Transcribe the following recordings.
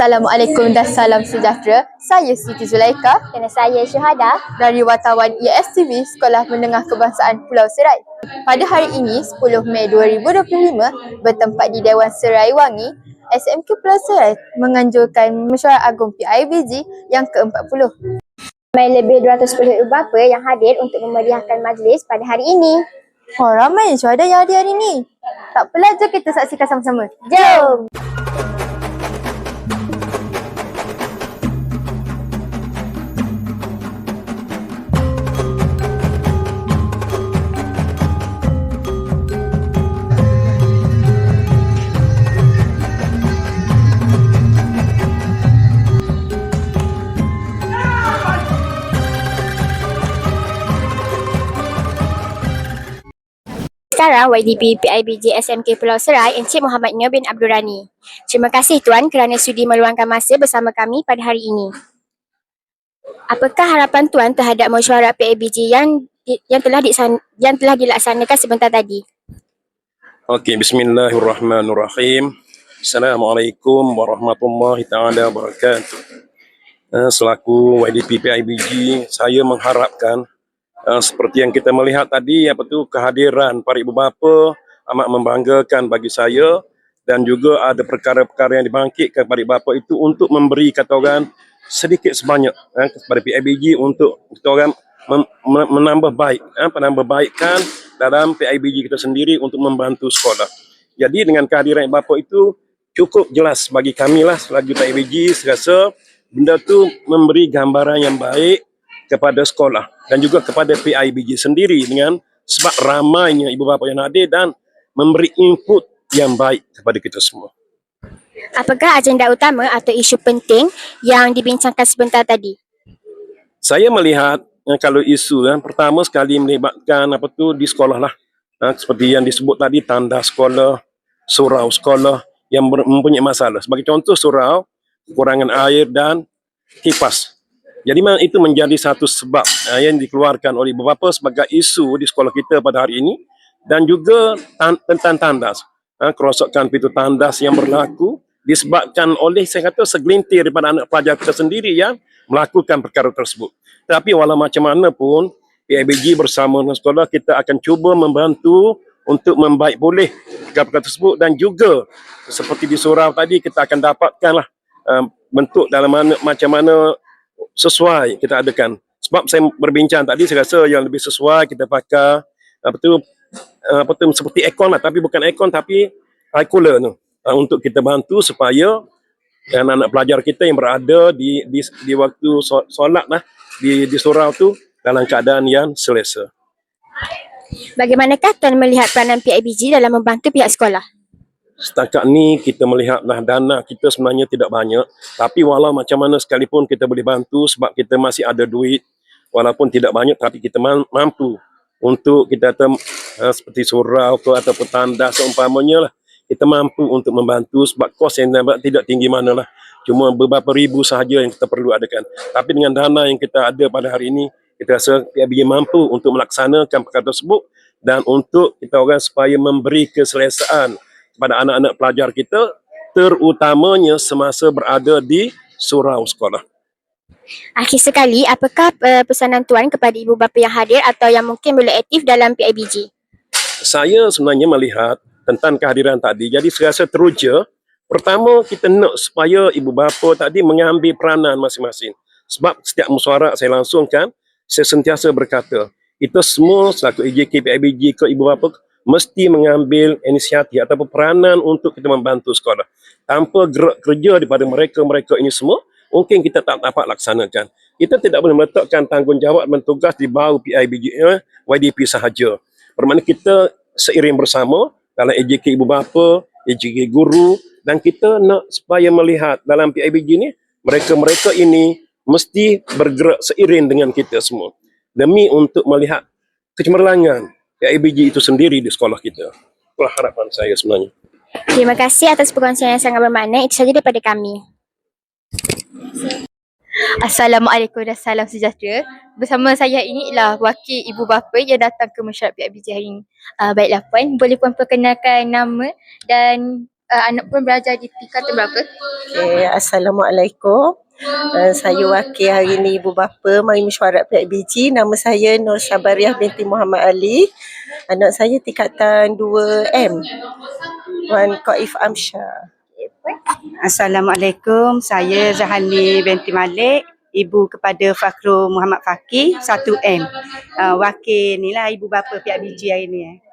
Assalamualaikum dan salam sejahtera. Saya Siti Zulaika Dan saya Syuhada. dari wartawan ISTV Sekolah Menengah Kebangsaan Pulau Serai. Pada hari ini, 10 Mei 2025, bertempat di Dewan Serai Wangi, SMK Pulau Serai menganjurkan mesyuarat agung PIBG yang ke-40. Ramai lebih 210 ibu bapa yang hadir untuk memeriahkan majlis pada hari ini. Oh, ramai syuhada yang hadir hari ini. Tak apalah, jom kita saksikan sama-sama. Jom! Sekarang YDP PIBJ SMK Pulau Serai Encik Muhammad Nia bin Abdul Rani. Terima kasih Tuan kerana sudi meluangkan masa bersama kami pada hari ini. Apakah harapan Tuan terhadap mesyuarat PIBJ yang yang telah disan, yang telah dilaksanakan sebentar tadi? Okey, bismillahirrahmanirrahim. Assalamualaikum warahmatullahi taala wabarakatuh. Uh, selaku YDP PIBG, saya mengharapkan uh, seperti yang kita melihat tadi apa tu kehadiran para ibu bapa amat membanggakan bagi saya dan juga ada perkara-perkara yang dibangkitkan kepada ibu bapa itu untuk memberi kata orang sedikit sebanyak eh, kepada PIBG untuk kita orang menambah baik eh, menambah baikkan dalam PIBG kita sendiri untuk membantu sekolah. Jadi dengan kehadiran ibu bapa itu cukup jelas bagi kami lah selagi PIBG saya rasa benda tu memberi gambaran yang baik kepada sekolah dan juga kepada PIBG sendiri dengan sebab ramainya ibu bapa yang hadir dan memberi input yang baik kepada kita semua. Apakah agenda utama atau isu penting yang dibincangkan sebentar tadi? Saya melihat eh, kalau isu yang pertama sekali melibatkan apa tu di sekolah lah. Ha, seperti yang disebut tadi tanda sekolah, surau sekolah yang mempunyai masalah. Sebagai contoh surau, kekurangan air dan kipas. Jadi memang itu menjadi satu sebab uh, yang dikeluarkan oleh ibu bapa sebagai isu di sekolah kita pada hari ini dan juga tan- tentang tandas. Uh, kerosakan pintu tandas yang berlaku disebabkan oleh saya kata segelintir daripada anak pelajar kita sendiri yang melakukan perkara tersebut. Tapi walau macam mana pun PIBG bersama dengan sekolah kita akan cuba membantu untuk membaik boleh perkara-perkara tersebut dan juga seperti di surau tadi kita akan dapatkanlah uh, bentuk dalam mana macam mana sesuai kita adakan. Sebab saya berbincang tadi saya rasa yang lebih sesuai kita pakai apa tu uh, apa tu seperti aircon lah tapi bukan aircon tapi air cooler tu uh, untuk kita bantu supaya anak-anak pelajar kita yang berada di di, di waktu so- solat lah di di surau tu dalam keadaan yang selesa. Bagaimanakah Tuan melihat peranan PIBG dalam membantu pihak sekolah? Setakat ni kita melihatlah dana kita sebenarnya tidak banyak. Tapi walau macam mana sekalipun kita boleh bantu sebab kita masih ada duit walaupun tidak banyak tapi kita ma- mampu untuk kita uh, seperti surau ke ataupun tanda seumpamanya lah kita mampu untuk membantu sebab kos yang tidak tinggi mana lah. Cuma beberapa ribu sahaja yang kita perlu adakan. Tapi dengan dana yang kita ada pada hari ini kita rasa PIBG mampu untuk melaksanakan perkara tersebut dan untuk kita orang supaya memberi keselesaan kepada anak-anak pelajar kita terutamanya semasa berada di surau sekolah. Akhir sekali, apakah uh, pesanan Tuan kepada ibu bapa yang hadir atau yang mungkin boleh aktif dalam PIBG? Saya sebenarnya melihat tentang kehadiran tadi. Jadi saya rasa teruja, pertama kita nak supaya ibu bapa tadi mengambil peranan masing-masing. Sebab setiap mesyuarat saya langsungkan, saya sentiasa berkata, kita semua selaku EJK, PIBG ke ibu bapa mesti mengambil inisiatif ataupun peranan untuk kita membantu sekolah. Tanpa gerak kerja daripada mereka-mereka ini semua, mungkin kita tak dapat laksanakan. Kita tidak boleh meletakkan tanggungjawab dan tugas di bawah PIBG, YDP sahaja. Bermakna kita seiring bersama dalam EJK ibu bapa, EJK guru dan kita nak supaya melihat dalam PIBG ni mereka-mereka ini mesti bergerak seiring dengan kita semua demi untuk melihat kecemerlangan PIBG itu sendiri di sekolah kita. Itulah harapan saya sebenarnya. Terima kasih atas perkongsian yang sangat bermakna. Itu saja daripada kami. Assalamualaikum dan salam sejahtera. Bersama saya ini ialah wakil ibu bapa yang datang ke mesyuarat PIBG hari ini. Uh, baiklah Puan, boleh Puan perkenalkan nama dan uh, anak pun belajar di tingkatan berapa? Okay, Assalamualaikum. Uh, saya wakil hari ini Ibu Bapa Mari Mesyuarat PIBG. Nama saya Nur Sabariah binti Muhammad Ali. Anak saya tingkatan 2M. Wan Qaif Amsyah. Assalamualaikum. Saya Zahani binti Malik, ibu kepada Fakhrul Muhammad Fakih 1M. Uh, wakil ni lah ibu bapa pihak BG hari ni. Eh.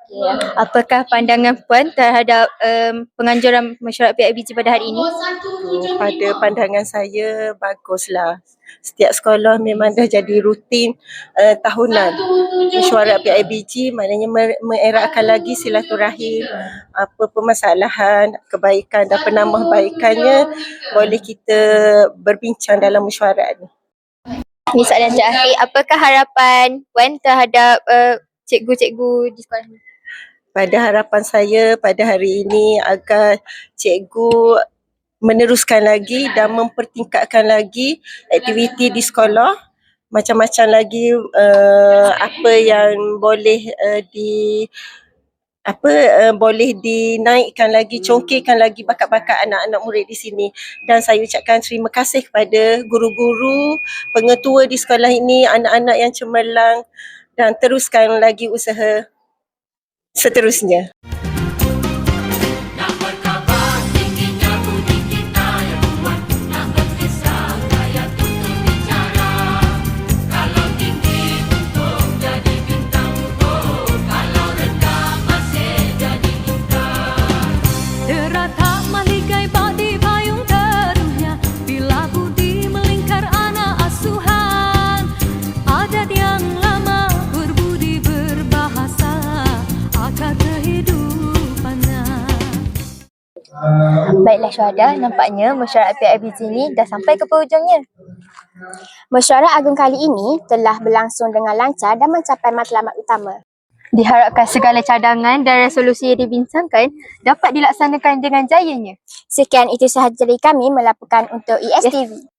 Apakah pandangan Puan terhadap um, penganjuran mesyuarat PIBG pada hari ini? Tu, Pada pandangan saya baguslah. Setiap sekolah memang dah jadi rutin uh, tahunan. Mesyuarat PIBG maknanya mengeratkan lagi silaturahim, apa permasalahan, kebaikan dan penambahbaikannya boleh kita berbincang dalam mesyuarat ni. Ini soalan terakhir. Apakah harapan Puan terhadap uh, cikgu-cikgu di sekolah ni? Pada harapan saya pada hari ini agar cikgu meneruskan lagi dan mempertingkatkan lagi aktiviti di sekolah. Macam-macam lagi uh, apa yang boleh uh, di apa uh, boleh dinaikkan lagi congkirkan lagi bakat-bakat anak-anak murid di sini. Dan saya ucapkan terima kasih kepada guru-guru pengetua di sekolah ini anak-anak yang cemerlang dan teruskan lagi usaha sa terus niya. Baiklah syuhada, nampaknya mesyuarat PIBG ini dah sampai ke penghujungnya. Mesyuarat agung kali ini telah berlangsung dengan lancar dan mencapai matlamat utama. Diharapkan segala cadangan dan resolusi yang dibincangkan dapat dilaksanakan dengan jayanya. Sekian itu sahaja dari kami melaporkan untuk ESTV.